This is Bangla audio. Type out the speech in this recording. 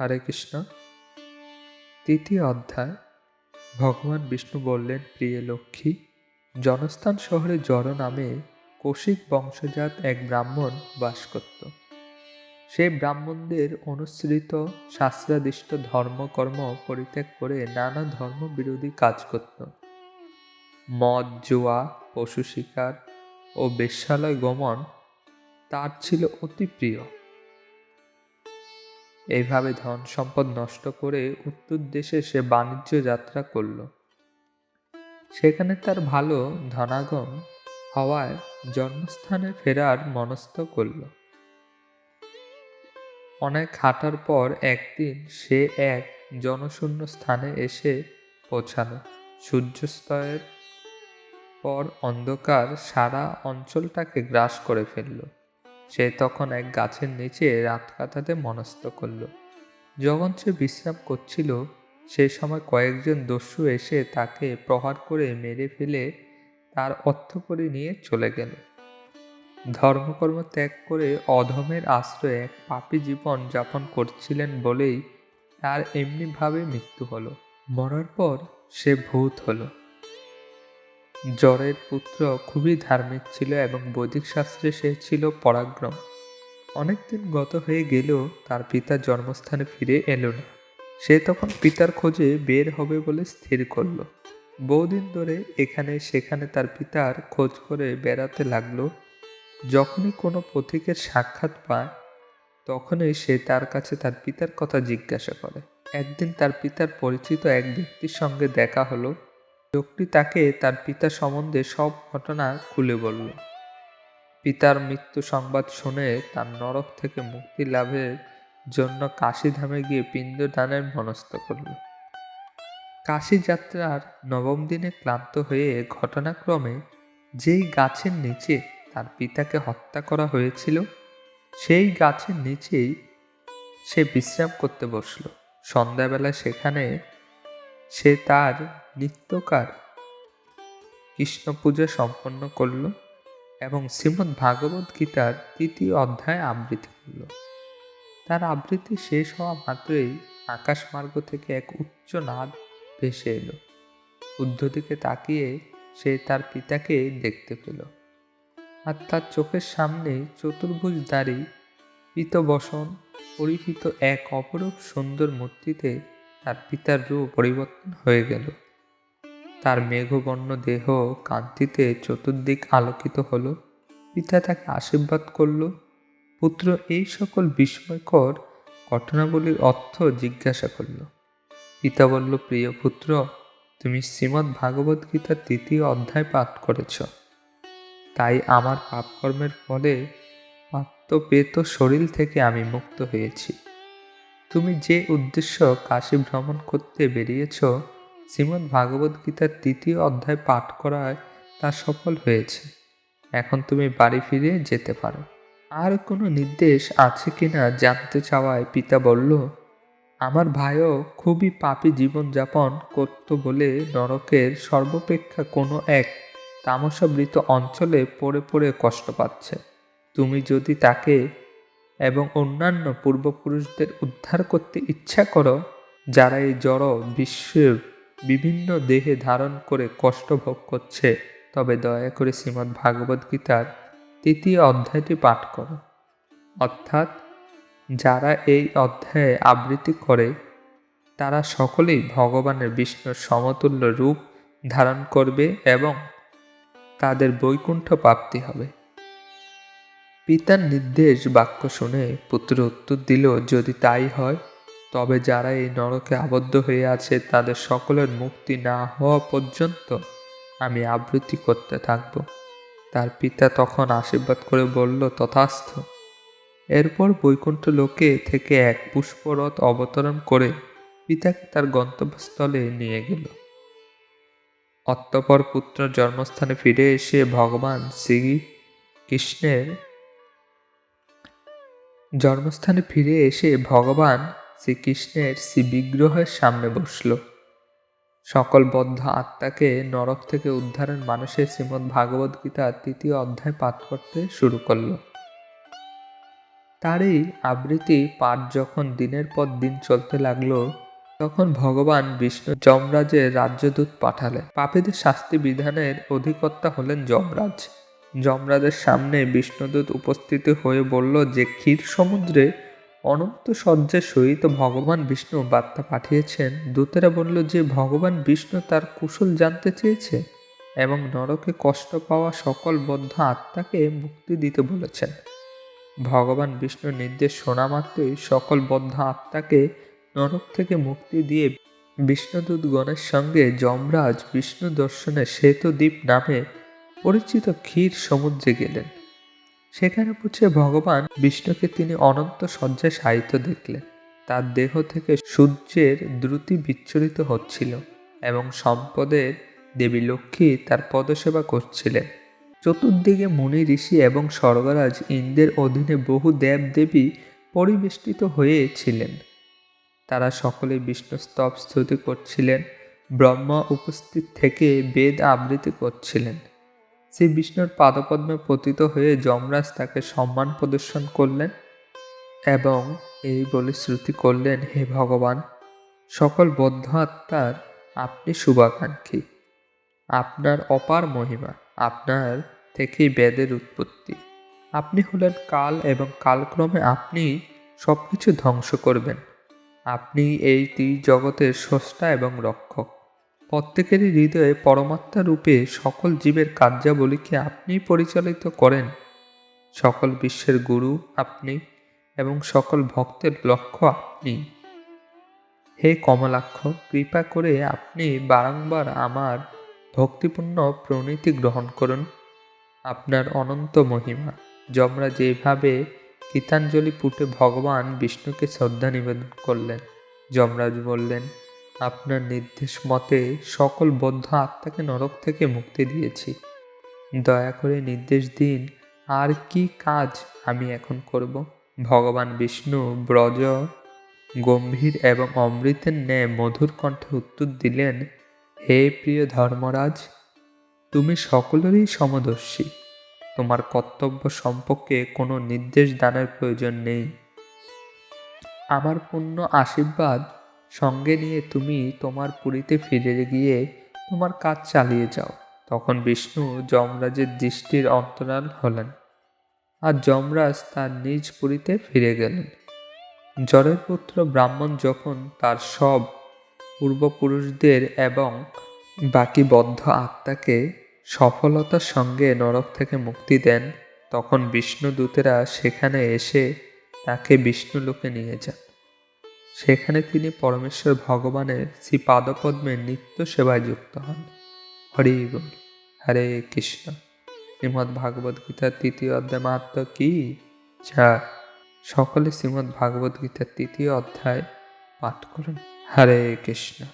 হরে কৃষ্ণ। তৃতীয় অধ্যায়, ভগবান বিষ্ণু বললেন, প্রিয় লক্ষ্মী, জনস্থান শহরে জড় নামে কৌশিক বংশজাত এক ব্রাহ্মণ বাস করত। সেই ব্রাহ্মণদের অনুসৃত শাস্ত্রাদিষ্ট ধর্মকর্ম পরিত্যাগ করে নানা ধর্ম বিরোধী কাজ করত। মদ, জুয়া, পশু শিকার ও বেশ্যালয় গমন তার ছিল অতি প্রিয়। এইভাবে ধন সম্পদ নষ্ট করে উত্তর দেশে সে বাণিজ্য যাত্রা করল। সেখানে তার ভালো ধনাগম হওয়ায় জন্মস্থানে ফেরার মনস্থ করল। অনেক হাঁটার পর একদিন সে এক জনশূন্য স্থানে এসে পৌঁছালো। সূর্যাস্তয়ের পর অন্ধকার সারা অঞ্চলটাকে গ্রাস করে ফেলল। সে তখন এক গাছের নিচে রাত কাটাতে মনস্থ করল। যখন সে বিশ্রাম করছিল সেই সময় কয়েকজন দস্যু এসে তাকে প্রহার করে মেরে ফেলে তার অর্থকরী নিয়ে চলে গেল। ধর্মকর্ম ত্যাগ করে অধমের আশ্রয়ে এক পাপী জীবন যাপন করছিলেন বলেই তার এমনিভাবে মৃত্যু হলো। মরার পর সে ভূত হলো। জরের পুত্র খুবই ধার্মিক ছিল এবং বৈদিক শাস্ত্রে সে ছিল পরাক্রম। অনেকদিন গত হয়ে গেলেও তার পিতা জন্মস্থানে ফিরে এলো না। সে তখন পিতার খোঁজে বের হবে বলে স্থির করল। বহুদিন ধরে এখানে সেখানে তার পিতার খোঁজ করে বেড়াতে লাগল। যখনই কোনো পথিকের সাক্ষাৎ পায়, তখনই সে তার কাছে তার পিতার কথা জিজ্ঞাসা করে। একদিন তার পিতার পরিচিত এক ব্যক্তির সঙ্গে দেখা হলো। লোকটি তাকে তার পিতা সম্বন্ধে সব ঘটনা খুলে বলল। পিতার মৃত্যু সংবাদ শুনে তার নরক থেকে মুক্তি লাভের জন্য কাশীধামে গিয়ে পিণ্ডদানের মনস্থ করল। কাশী যাত্রার নবম দিনে ক্লান্ত হয়ে ঘটনাক্রমে যেই গাছের নিচে তার পিতাকে হত্যা করা হয়েছিল, সেই গাছের নিচেই সে বিশ্রাম করতে বসল। সন্ধ্যাবেলা সেখানে সে তার নিত্যকার কৃষ্ণ পূজা সম্পন্ন করল এবং শ্রীমদ্ ভাগবত গীতার তৃতীয় অধ্যায় আবৃত্তি করল। তার আবৃত্তি শেষ হওয়া মাত্রই আকাশমার্গ থেকে এক উচ্চ নাদ ভেসে এলো। উদ্ধদিকে তাকিয়ে সে তার পিতাকে দেখতে পেল। আর তার চোখের সামনে চতুর্ভুজ দাঁড়ি পিতবসন পরিহিত এক অপরূপ সুন্দর মূর্তিতে তার পিতার রূপ পরিবর্তন হয়ে গেল। তার মেঘবর্ণ দেহ কান্তিতে চতুর্দিক আলোকিত হলো। পিতা তাকে আশীর্বাদ করল। পুত্র এই সকল বিস্ময়কর ঘটনাবলীর অর্থ জিজ্ঞাসা করল। পিতা বলল, প্রিয় পুত্র, তুমি শ্রীমদ্ ভাগবত গীতার তৃতীয় অধ্যায় পাঠ করেছ। তাই আমার পাপকর্মের ফলে আত্মপেত শরীর থেকে আমি মুক্ত হয়েছি। তুমি যে উদ্দেশ্য কাশী ভ্রমণ করতে বেরিয়েছ, শ্রীমদ্ ভাগবত গীতার তৃতীয় অধ্যায় পাঠ করায় তা সফল হয়েছে। এখন তুমি বাড়ি ফিরে যেতে পারো। আর কোনো নির্দেশ আছে কিনা জানতে চাওয়ায় পিতা বলল, আমার ভাইও খুবই পাপী জীবনযাপন করত বলে নরকের সর্বাপেক্ষা কোনো এক তামসাবৃত অঞ্চলে পড়ে পড়ে কষ্ট পাচ্ছে। তুমি যদি তাকে এবং অন্যান্য পূর্বপুরুষদের উদ্ধার করতে ইচ্ছা করো, যারা এই জড় বিশ্বের বিভিন্ন দেহে ধারণ করে কষ্ট ভোগ করছে। তবে দয়া করে শ্রীমদ্ ভাগবত গীতার তৃতীয় অধ্যায়টি পাঠ করো। অর্থাৎ, যারা এই অধ্যায়ে আবৃত্তি করে, তারা সকলেই ভগবানের বিষ্ণুর সমতুল্য রূপ ধারণ করবে এবং তাদের বৈকুণ্ঠ প্রাপ্তি হবে। পিতার নির্দেশ বাক্য শুনে পুত্র উত্তর দিল, যদি তাই হয়, তবে যারা এই নরকে আবদ্ধ হয়ে আছে, তাদের সকলের মুক্তি না হওয়া পর্যন্ত আমি আবৃত্তি করতে থাকব। তার পিতা তখন আশীর্বাদ করে বলল, তথাস্থ। এরপর বৈকুণ্ঠ লোকে থেকে এক পুষ্পরথ অবতরণ করে পিতাকে তার গন্তব্যস্থলে নিয়ে গেল। অতঃপর পুত্র জন্মস্থানে ফিরে এসে ভগবান শ্রী কৃষ্ণের জন্মস্থানে ফিরে এসে ভগবান শ্রীকৃষ্ণের শ্রী বিগ্রহের সামনে বসল। সকল বদ্ধ আত্মাকে নরক থেকে উদ্ধারের মানুষের শ্রীমদ্ ভাগবত গীতার তৃতীয় অধ্যায় পাঠ করতে শুরু করল। তারই আবৃত্তি পাঠ যখন দিনের পর দিন চলতে লাগল, তখন ভগবান বিষ্ণু যমরাজের রাজ্যদূত পাঠালেন। পাপীদের শাস্তি বিধানের অধিকর্তা হলেন যমরাজ। যমরাজের সামনে বিষ্ণুদূত উপস্থিত হয়ে বলল, যে ক্ষীর সমুদ্রে অনন্ত সজ্জার সহিত ভগবান বিষ্ণু বার্তা পাঠিয়েছেন, দূতেরা বলল, যে ভগবান বিষ্ণু তার কুশল জানতে চেয়েছে এবং নরকে কষ্ট পাওয়া সকল বদ্ধ আত্মাকে মুক্তি দিতে বলেছেন। ভগবান বিষ্ণুর নির্দেশ শোনা মাত্রই সকল বদ্ধ আত্মাকে নরক থেকে মুক্তি দিয়ে বিষ্ণুদূত গণের সঙ্গে যমরাজ বিষ্ণু দর্শনে শ্বেতদ্বীপ নামে পরিচিত ক্ষীর সমুদ্রে গেলেন। সেখানে পৌঁছে ভগবান বিষ্ণুকে তিনি অনন্ত শয্যায় সাহিত্য দেখলেন। তার দেহ থেকে সূর্যের দ্রুতি বিচ্ছুরিত হচ্ছিল এবং সম্পদের দেবী লক্ষ্মী তার পদসেবা করছিলেন। চতুর্দিকে মুনি ঋষি এবং স্বর্গরাজ ইন্দ্রের অধীনে বহু দেব দেবী পরিবেষ্টিত হয়েছিলেন। তারা সকলে বিষ্ণু স্তব স্তুতি করছিলেন, ব্রহ্মা উপস্থিত থেকে বেদ আবৃত্তি করছিলেন। শ্রী বিষ্ণুর পাদপদ্মে পতিত হয়ে যমরাজ তাকে সম্মান প্রদর্শন করলেন এবং এই বলে শ্রুতি করলেন, হে ভগবান, সকল বদ্ধ আত্মার আপনি শুভাকাঙ্ক্ষী। আপনার অপার মহিমা, আপনার থেকেই বেদের উৎপত্তি। আপনি হলেন কাল এবং কালক্রমে আপনি সব কিছু ধ্বংস করবেন। আপনি এই ত্রি জগতের স্রষ্টা এবং রক্ষক। প্রত্যেকেরই হৃদয়ে পরমাত্মা রূপে সকল জীবের কার্যাবলীকে আপনি পরিচালিত করেন। সকল বিশ্বের গুরু আপনি এবং সকল ভক্তের লক্ষ্য আপনি। হে কমলাক্ষ, কৃপা করে আপনি বারংবার আমার ভক্তিপূর্ণ প্রণীতি গ্রহণ করুন। আপনার অনন্ত মহিমা যমরা যেভাবে গীতাঞ্জলি পুটে ভগবান বিষ্ণুকে শ্রদ্ধা নিবেদন করলেন, যমরাজ বললেন আপনার নির্দেশ মতে সকল বদ্ধ আত্মাকে নরক থেকে মুক্তি দিয়েছি। দয়া করে নির্দেশ দিন, আর কি কাজ আমি এখন করব? ভগবান বিষ্ণু, ব্রজ, গম্ভীর এবং অমৃতের ন্যায় মধুর কণ্ঠে উত্তর দিলেন, হে প্রিয় ধর্মরাজ, তুমি সকলেরই সমদর্শী। তোমার কর্তব্য সম্পর্কে কোনো নির্দেশ দানের প্রয়োজন নেই। আমার পূর্ণ আশীর্বাদ সঙ্গে নিয়ে তুমি তোমার পুরীতে ফিরে গিয়ে তোমার কাজ চালিয়ে যাও। তখন বিষ্ণু যমরাজের দৃষ্টির অন্তরাল হলেন আর যমরাজ তার নিজ পুরীতে ফিরে গেলেন। জরের পুত্র ব্রাহ্মণ যখন তার সব পূর্বপুরুষদের এবং বাকি বদ্ধ আত্মাকে সফলতার সঙ্গে নরক থেকে মুক্তি দেন, তখন বিষ্ণু দূতেরা সেখানে এসে তাকে বিষ্ণুলোকে নিয়ে যান। সেখানে তিনি পরমেশ্বর ভগবানের শ্রী পাদপদ্মের নিত্য সেবায় যুক্ত হন। হরি বল হরে কৃষ্ণ। শ্রীমদ্ ভাগবত গীতার তৃতীয় অধ্যায় মাত্র কি? যা সকলে শ্রীমদ্ ভাগবত গীতার তৃতীয় অধ্যায় পাঠ করুন। হরে কৃষ্ণ।